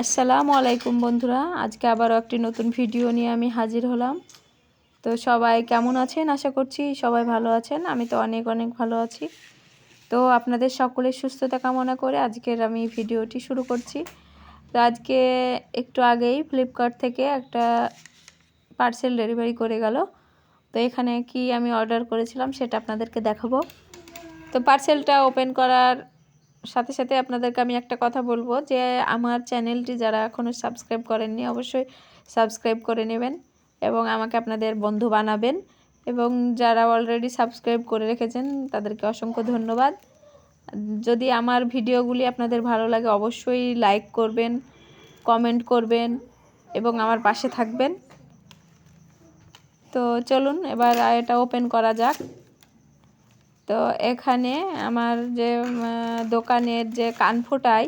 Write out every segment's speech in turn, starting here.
আসসালামু আলাইকুম বন্ধুরা। আজকে আবারও একটি নতুন ভিডিও নিয়ে আমি হাজির হলাম। তো সবাই কেমন আছেন? আশা করছি সবাই ভালো আছেন। আমি তো অনেক অনেক ভালো আছি। তো আপনাদের সকলের সুস্থতা কামনা করে আজকের আমি ভিডিওটি শুরু করছি। তো আজকে একটু আগেই ফ্লিপকার্ট থেকে একটা পার্সেল ডেলিভারি করে গেল। তো এখানে কি আমি অর্ডার করেছিলাম সেটা আপনাদেরকে দেখাবো। তো পার্সেলটা ওপেন করার সাথে সাথে আপনাদেরকে আমি একটা কথা বলব যে আমার চ্যানেলটি যারা এখনও সাবস্ক্রাইব করেননি, অবশ্যই সাবস্ক্রাইব করে নেবেন এবং আমাকে আপনাদের বন্ধু বানাবেন। এবং যারা অলরেডি সাবস্ক্রাইব করে রেখেছেন, তাদেরকে অসংখ্য ধন্যবাদ। যদি আমার ভিডিওগুলি আপনাদের ভালো লাগে, অবশ্যই লাইক করবেন কমেন্ট করবেন এবং আমার পাশে থাকবেন। তো চলুন, এবার এটা ওপেন করা যাক। তো এখানে আমার যে দোকানের যে কান ফোটাই,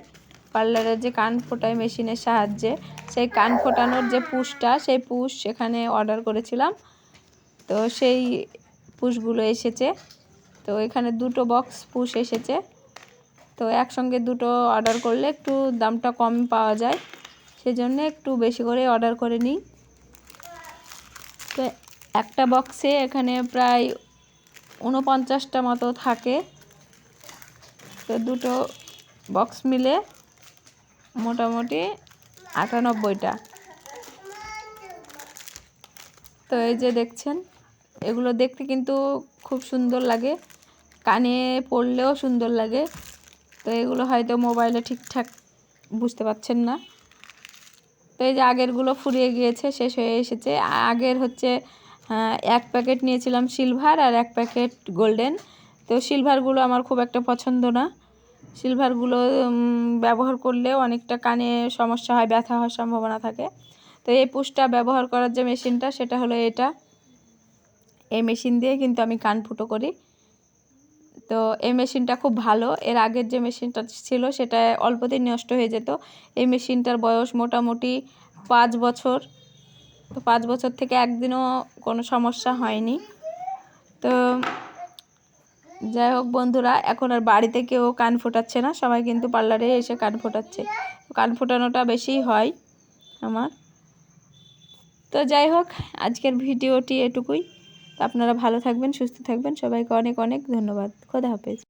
পার্লারের যে কান ফোটাই মেশিনের সাহায্যে, সেই কান ফোটানোর যে পুশটা, সেই পুশ সেখানে অর্ডার করেছিলাম। তো সেই পুশগুলো এসেছে। তো এখানে দুটো বক্স পুশ এসেছে। তো একসঙ্গে দুটো অর্ডার করলে একটু দামটা কম পাওয়া যায়। সেজন্য একটু বেশি করে অর্ডার করে নিই। তো একটা বক্সে এখানে প্রায় উনপঞ্চাশটা মতো থাকে। তো দুটো বক্স মিলে মোটামুটি আটানব্বইটা। তো এই যে দেখছেন, এগুলো দেখতে কিন্তু খুব সুন্দর লাগে। কানে পড়লেও সুন্দর লাগে। তো এগুলো হয়তো মোবাইলে ঠিকঠাক বুঝতে পারছেন না। তো এই যে আগেরগুলো ফুরিয়ে গিয়েছে, শেষ হয়ে এসেছে। আগের হচ্ছে এক প্যাকেট নিয়েছিলাম সিলভার আর এক প্যাকেট গোল্ডেন। তো সিলভারগুলো আমার খুব একটা পছন্দ না। সিলভারগুলো ব্যবহার করলেও অনেকটা কানে সমস্যা হয়, ব্যথা হওয়ার সম্ভাবনা থাকে। তো এই পুষটা ব্যবহার করার যে মেশিনটা, সেটা হলো এটা। এই মেশিন দিয়ে কিন্তু আমি কান ফুটো করি। তো এই মেশিনটা খুব ভালো। এর আগের যে মেশিনটা ছিল, সেটা অল্প দিন নষ্ট হয়ে যেত। এই মেশিনটার বয়স মোটামুটি পাঁচ বছর। তো পাঁচ বছর থেকে একদিনও কোনো সমস্যা হয়নি। তো যাই হোক বন্ধুরা, এখন আর বাড়িতে কেউ কান ফোটাচ্ছে না, সবাই কিন্তু পার্লারে এসে কান ফোটাচ্ছে। কান ফোটানোটা বেশি হয় আমার। তো যাই হোক, আজকের ভিডিওটি এটুকুই। তো আপনারা ভালো থাকবেন, সুস্থ থাকবেন, সবাইকে অনেক অনেক ধন্যবাদ। খোদা হাফেজ।